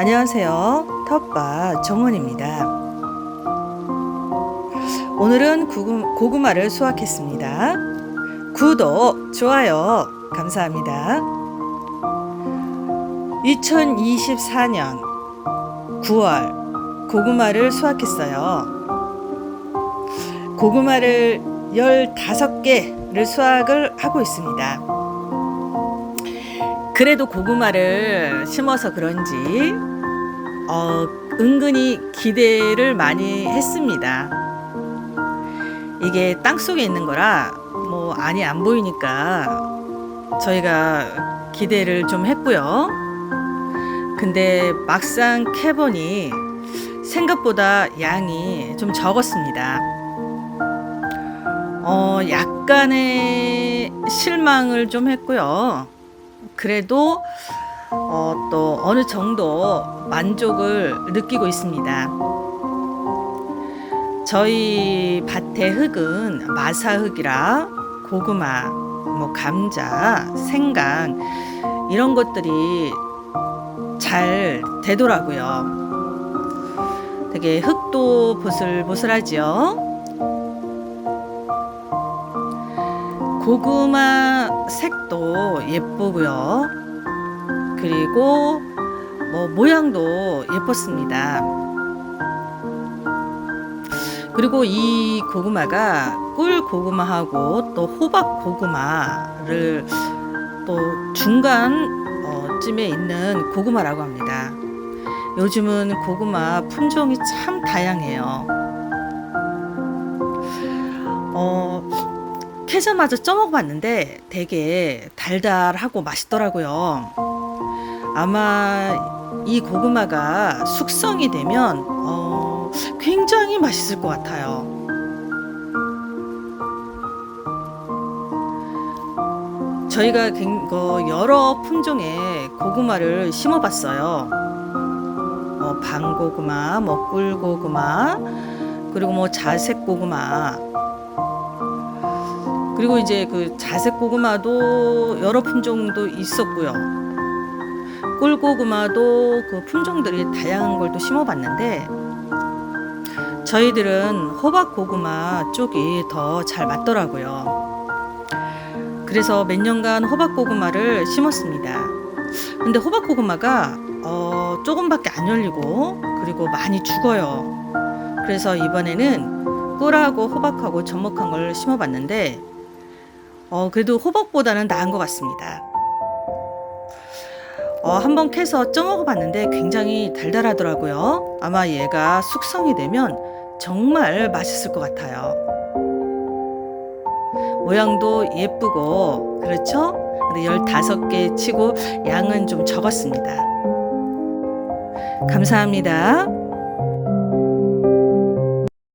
안녕하세요. 텃밭 정원입니다. 오늘은 고구, 고구마 를 수확했습니다. 구독, 좋아요, 감사합니다. 2024년 9월 고구마를 수확했어요. 고구마를 15개를 수확을 하고 있습니다. 그래도 고구마를 심어서 그런지 어, 은근히 기대를 많이 했습니다. 이게 땅 속에 있는 거라 뭐 안이 안 보이니까 저희가 기대를 좀 했고요. 근데 막상 캐보니 생각보다 양이 좀 적었습니다. 어, 약간의 실망을 좀 했고요. 그래도 어, 또 어느 정도 만족을 느끼고 있습니다. 저희 밭의 흙은 마사흙이라 고구마, 뭐 감자, 생강 이런 것들이 잘 되더라고요. 되게 흙도 보슬보슬하지요. 고구마 색도 예쁘고요. 그리고 뭐 모양도 예뻤습니다. 그리고 이 고구마가 꿀 고구마하고 또 호박 고구마를 또 중간 어, 쯤에 있는 고구마라고 합니다. 요즘은 고구마 품종이 참 다양해요. 어, 캐자마자 쪄먹어봤는데 되게 달달하고 맛있더라고요. 아마 이 고구마가 숙성이 되면 어, 굉장히 맛있을 것 같아요. 저희가 갱- 어, 여러 품종의 고구마를 심어봤어요. 뭐 방고구마, 뭐 꿀고구마, 그리고 뭐 자색 고구마. 그리고 이제 그 자색 고구마도 여러 품종도 있었고요. 꿀고구마도 그 품종들이 다양한 걸 또 심어봤는데 저희들은 호박 고구마 쪽이 더 잘 맞더라고요. 그래서 몇 년간 호박 고구마를 심었습니다. 근데 호박 고구마가 어, 조금밖에 안 열리고 그리고 많이 죽어요. 그래서 이번에는 꿀하고 호박하고 접목한 걸 심어봤는데 어, 그래도 호박보다는 나은 것 같습니다. 어, 한번 캐서 쪄먹어 봤는데 굉장히 달달하더라고요. 아마 얘가 숙성이 되면 정말 맛있을 것 같아요. 모양도 예쁘고, 그렇죠? 근데 15개 치고 양은 좀 적었습니다. 감사합니다.